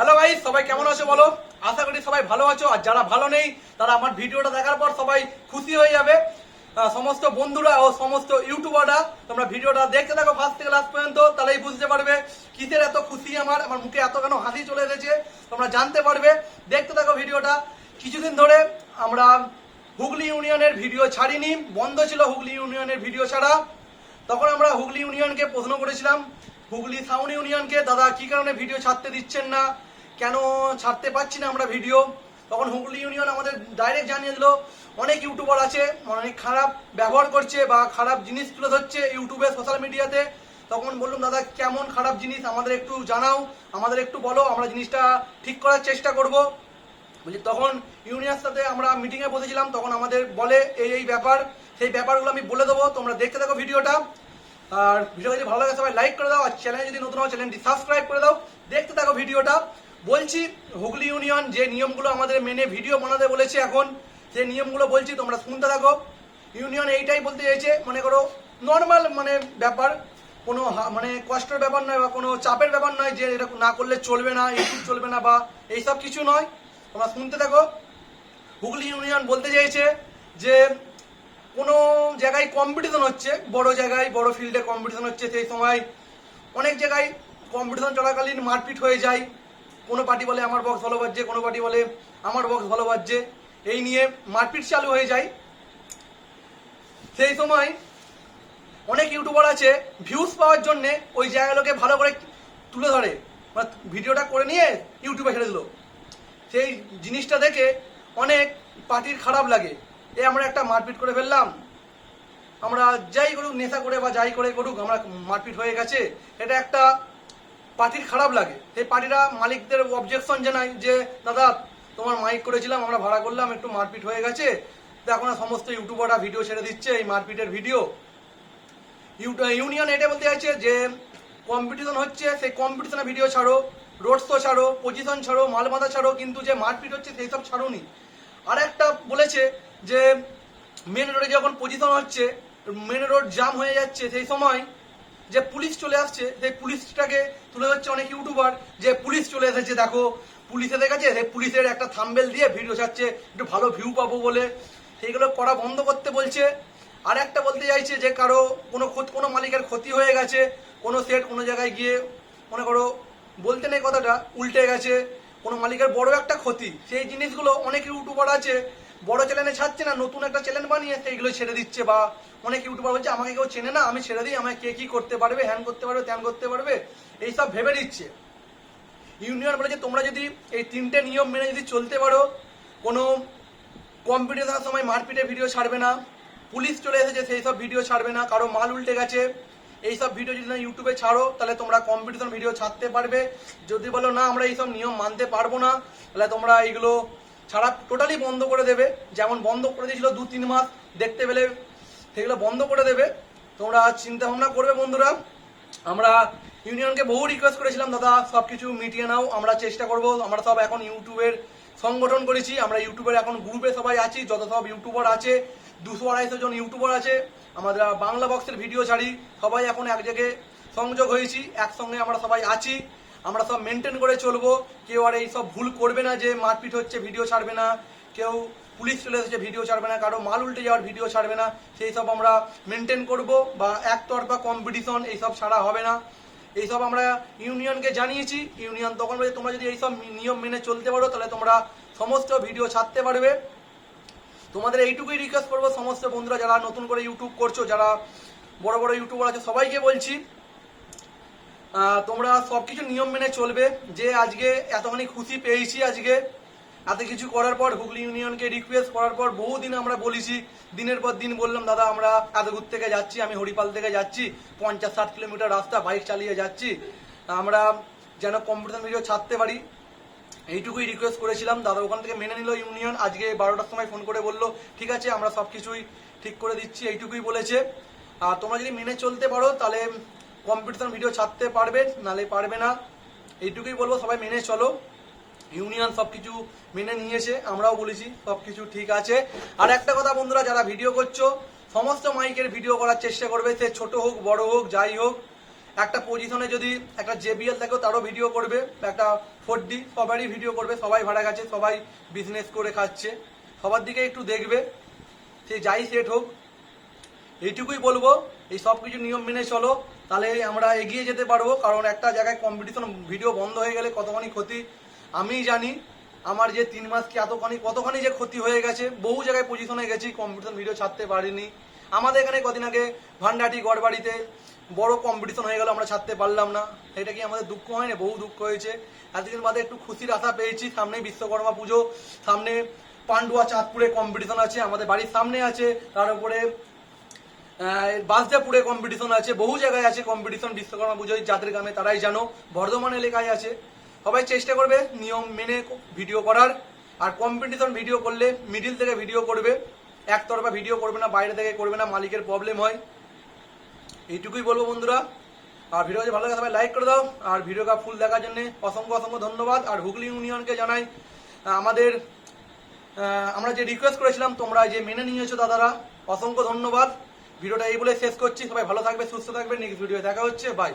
Hello ভাই, সবাই কেমন আছো বলো? আশা করি সবাই ভালো আছো। আর যারা ভালো নেই, তারা আমার ভিডিওটা দেখার পর সবাই খুশি হয়ে যাবে। সমস্ত বন্ধুরা ও সমস্ত ইউটিউবাররা, তোমরা ভিডিওটা দেখতে থাকো ফার্স্ট থেকে লাস্ট পর্যন্ত, তাহলেই বুঝতে পারবে কিসের এত খুশি আমার আমার মুখে এত কেন হাসি চলে এসেছে, তোমরা জানতে পারবে। দেখতে থাকো ভিডিওটা। কিছুদিন ধরে আমরা হুগলি ইউনিয়নের ভিডিও ছাড়িনি, বন্ধ ছিল হুগলি ইউনিয়নের ভিডিও ছাড়া। তখন আমরা হুগলি ইউনিয়নকে প্রশ্ন করেছিলাম, হুগলি টাউন ইউনিয়নকে, দাদা, কি কারণে ভিডিও ছাড়তে দিচ্ছেন না? কেন ছাড়তে পারছি না আমরা ভিডিও? তখন হুগলি ইউনিয়ন আমাদের ডাইরেক্ট জানিয়ে দিল, অনেক ইউটিউবার আছে, অনেক খারাপ ব্যবহার করছে বা খারাপ জিনিস তুলে ধরছে ইউটিউবে সোশ্যাল মিডিয়াতে তখন বললাম, দাদা, কেমন খারাপ জিনিস? আমাদের একটু জানাও, আমাদের একটু বলো, আমরা জিনিসটা ঠিক করার চেষ্টা করব। বলছি তখন ইউনিয়নের সাথে আমরা মিটিংয়ে বসেছিলাম, তখন আমাদের বলে এই এই ব্যাপার, সেই ব্যাপারগুলো আমি বলে দেবো, তোমরা দেখতে থাকো ভিডিওটা। আর ভিডিও যদি ভালো লাগে, সবাই লাইক করে দাও, আর চ্যানেল যদি নতুন হয় চ্যানেলটি সাবস্ক্রাইব করে দাও, দেখতে থাকো ভিডিওটা। বলছি, হুগলি ইউনিয়ন যে নিয়মগুলো আমাদের মেনে ভিডিও বানাতে বলেছে এখন সেই নিয়মগুলো বলছি, তোমরা শুনতে থাকো। ইউনিয়ন এইটাই বলতে চাইছে, মনে করো নর্মাল মানে ব্যাপার, কোনো মানে কষ্টের ব্যাপার নয় বা কোনো চাপের ব্যাপার নয় যে এটা না করলে চলবে না ইউটিউব চলবে না বা এইসব কিছু নয়। তোমরা শুনতে থাকো। হুগলি ইউনিয়ন বলতে চাইছে যে, কোনো জায়গায় কম্পিটিশন হচ্ছে, বড় জায়গায়, বড় ফিল্ডে কম্পিটিশন হচ্ছে, সেই সময় অনেক জায়গায় কম্পিটিশন চলাকালীন মারপিট হয়ে যায়। কোনো পার্টি বলে আমার বক্স ভালো বাজছে, কোনো পার্টি বলে আমার বক্স ভালো বাজছে, এই নিয়ে মারপিট চালু হয়ে যায়। সেই সময় অনেক ইউটিউবার আছে ভিউজ পাওয়ার জন্য ওই জায়গাগুলোকে ভালো করে তুলে ধরে। ভিডিওটা করে নিয়ে ইউটিউবে ছেড়ে দিল। সেই জিনিসটা দেখে অনেক পার্টির খারাপ লাগে। এ আমরা একটা মারপিট করে ফেললাম। আমরা যাই করুক, নেশা করে বা যাই করে করুক, আমরা মারপিট হয়ে গেছে। এটা একটা পার্টির খারাপ লাগে। সেই পার্টিরা মালিকদের অবজেকশন জানায় যে, দাদা, তোমার মাইক করেছিলাম, আমরা ভাড়া করলাম, একটু মারপিট হয়ে গেছে। এখন আর সমস্ত ইউটিউবাররা ভিডিও ছেড়ে দিচ্ছে এই মারপিটের ভিডিও ইউ- ইউনিয়ন এটা বলতে চাইছে যে কম্পিটিশন হচ্ছে, সেই কম্পিটিশনে ভিডিও ছাড়ো। রোড শো ছাড়ো পজিশন ছাড়ো মাল বাঁধা ছাড়ো, কিন্তু যে মারপিট হচ্ছে, সেই সব ছাড়োনি আর একটা বলেছে যে মেন রোডে যখন পজিশন হচ্ছে মেন রোড জাম হয়ে যাচ্ছে, সেই সময় যে পুলিশ চলে আসছে সেই পুলিশটাকে তুলে ধরছে অনেক ইউটিউবার, যে পুলিশ চলে এসেছে, দেখো, পুলিশ গেছে সেই পুলিশের একটা থাম্বেল দিয়ে ভিডিও ছাড়ছে, একটু ভালো ভিউ পাবো বলে। সেইগুলো করা বন্ধ করতে বলছে। আর একটা বলতে চাইছে যে কারও কোনো কোনো মালিকের ক্ষতি হয়ে গেছে, কোনো সেট কোনো জায়গায় গিয়ে, মনে করো, বলতে নেই কথাটা, উল্টে গেছে, কোনো মালিকের বড় একটা ক্ষতি। সেই জিনিসগুলো অনেক ইউটিউবার আছে, বড় চ্যানেলে ছাড়ছে না, নতুন একটা চ্যানেল বানিয়ে সেইগুলো ছেড়ে দিচ্ছে বা অনেক ইউটিউবার বলছে, আমাকে কেউ চেনে না, আমি ছেড়ে দিই আমাকে কে কি করতে পারবে, হ্যান করতে পারবে, ত্যান করতে পারবে? এইসব ভেবে দিচ্ছে ইউনিয়ন বলেছে তোমরা যদি এই তিনটে নিয়ম মেনে যদি চলতে পারো, কোনো কম্পিটিশনের সময় মারপিটে ভিডিও ছাড়বে না, পুলিশ চলে এসেছে, সেই সব ভিডিও ছাড়বে না, কারও মাল উল্টে গেছে, এই সব ভিডিও যদি না ইউটিউবে ছাড়ো, তাহলে তোমরা কম্পিটিশন ভিডিও ছাড়তে পারবে। যদি বলো, না, আমরা এইসব নিয়ম মানতে পারব না, তাহলে তোমরা এইগুলো ছাড়া টোটালি বন্ধ করে দেবে। যেমন বন্ধ করে দিয়েছিল দু তিন মাস, দেখতে পেলে সেগুলো বন্ধ করে দেবে। তোমরা চিন্তা ভাবনা করবে বন্ধুরা। আমরা ইউনিয়নকে বহু রিকোয়েস্ট করেছিলাম, দাদা সব কিছু মিটিয়ে নাও, আমরা চেষ্টা করব। আমরা সব এখন ইউটিউবের সংগঠন করেছি, আমরা ইউটিউবের এখন গ্রুপে সবাই আছি, যত সব ইউটিউবার আছে, দুশো আড়াইশো জন ইউটিউবার আছে আমাদের বাংলা বক্সের ভিডিও ছাড়ি, সবাই এখন এক জায়গায় সংযোগ হয়েছি, একসঙ্গে আমরা সবাই আছি, আমরা সব মেনটেন করে চলবো। কেউ আর এই সব ভুল করবে না যে মারপিট হচ্ছে ভিডিও ছাড়বে না, কেউ পুলিশ চলে এসেছে ভিডিও ছাড়বে না, কারও মাল উল্টে যাওয়ার ভিডিও ছাড়বে না, সেই সব আমরা মেনটেন করব বা একতরফা কম্পিটিশন এইসব ছাড়া হবে না। এইসব আমরা ইউনিয়নকে জানিয়েছি ইউনিয়ন তখন বলে তোমরা যদি এইসব নিয়ম মেনে চলতে পারো, তাহলে তোমরা সমস্ত ভিডিও ছাড়তে পারবে। তোমাদের এইটুকুই রিকোয়েস্ট করব, সমস্ত বন্ধুরা যারা নতুন করে ইউটিউব করছ, যারা বড় বড় ইউটিউবার আছে, সবাইকে বলছি তোমরা সবকিছু নিয়ম মেনে চলবে। যে আজকে এতখানি খুশি পেয়েছি আজকে এত কিছু করার পর হুগলি ইউনিয়নকে রিকোয়েস্ট করার পর বহুদিন আমরা বলেছি, দিনের পর দিন বললাম, দাদা, আমরা দূর থেকে যাচ্ছি, আমি হরিপাল থেকে যাচ্ছি, পঞ্চাশ ষাট কিলোমিটার রাস্তা বাইক চালিয়ে যাচ্ছি। আমরা যেন কম্পিটিশন ভিডিও ছাড়তে পারি। এইটুকুই রিকোয়েস্ট করেছিলাম। দাদা ওখান থেকে মেনে নিল ইউনিয়ন। আজকে বারোটার সময় ফোন করে বলল, ঠিক আছে, আমরা সব কিছুই ঠিক করে দিচ্ছি। এইটুকুই বলেছে। আর তোমরা যদি মেনে চলতে পারো, তাহলে কম্পিটিশন ভিডিও ছাড়তে পারবে, নালে পারবে না। এইটুকুই বলব, সবাই মেনে চলো। ইউনিয়ন সবকিছু মেনে নিয়েছে, আমরাও বলেছি সবকিছু ঠিক আছে। আর একটা কথা বন্ধুরা, যারা ভিডিও করছ, সমস্ত মাইকের ভিডিও করার চেষ্টা করবে, সে ছোট হোক, বড় হোক, যাই হোক। একটা পজিশনে যদি একটা জেবিএল থাকে তারও ভিডিও করবে, একটা ফোর ডি সবারই ভিডিও করবে, সবাই ভাড়া গেছে সবাই বিজনেস করে খাচ্ছে। সবার দিকে একটু দেখবে, সে যাই সেট হোক। এইটুকুই বলব, এই সব কিছু নিয়ম মেনে চলো, তাহলে আমরা এগিয়ে যেতে পারব, কারণ একটা জায়গায় কম্পিটিশন ভিডিও বন্ধ হয়ে গেলে কতখানি ক্ষতি আমি জানি আমার যে তিন মাস কি এতখানি, কতখানি যে ক্ষতি হয়ে গেছে, বহু জায়গায় পজিশনে গেছি কম্পিটিশন ভিডিও ছাড়তে পারিনি। আমাদের এখানে কদিন আগে ভান্ডাটি গড়বাড়িতে বড় কম্পিটিশন হয়ে গেল, আমরা ছাড়তে পারলাম না। এটা কি আমাদের দুঃখ হয় না বহু দুঃখ হয়েছে। এতদিন বাদে একটু খুশির আশা পেয়েছি। সামনে বিশ্বকর্মা পুজো, সামনে পান্ডুয়া চাঁদপুরে কম্পিটিশন আছে, আমাদের বাড়ির সামনে আছে, তার উপরে বাসদেপুরে কম্পিটিশন আছে, বহু জায়গায় আছে কম্পিটিশন বিশ্বকর্মা পুজোয়, যাদের গ্রামে তারাই জানো। বর্ধমান এলাকায় আছে। সবাই চেষ্টা করবে নিয়ম মেনে ভিডিও করার। আর কম্পিটিশন ভিডিও করলে মিডিল থেকে ভিডিও করবে। একতরফা ভিডিও করবে না, বাইরে থেকে করবে না, মালিকের প্রবলেম হয়। এইটুকুই বলব বন্ধুরা। আর ভিডিও যদি ভালো লাগে সবাই লাইক করে দাও। আর ভিডিওটা ফুল দেখার জন্য অসংখ্য অসংখ্য ধন্যবাদ। আর হুগলি ইউনিয়নকে জানাই আমাদের আমরা যে রিকোয়েস্ট করেছিলাম, তোমরা যে মেনে নিয়েছো দাদারা, অসংখ্য ধন্যবাদ। ভিডিওটা এই বলে শেষ করছি। সবাই ভালো থাকবে, সুস্থ থাকবে। নেক্সট ভিডিও দেখা হচ্ছে। বাই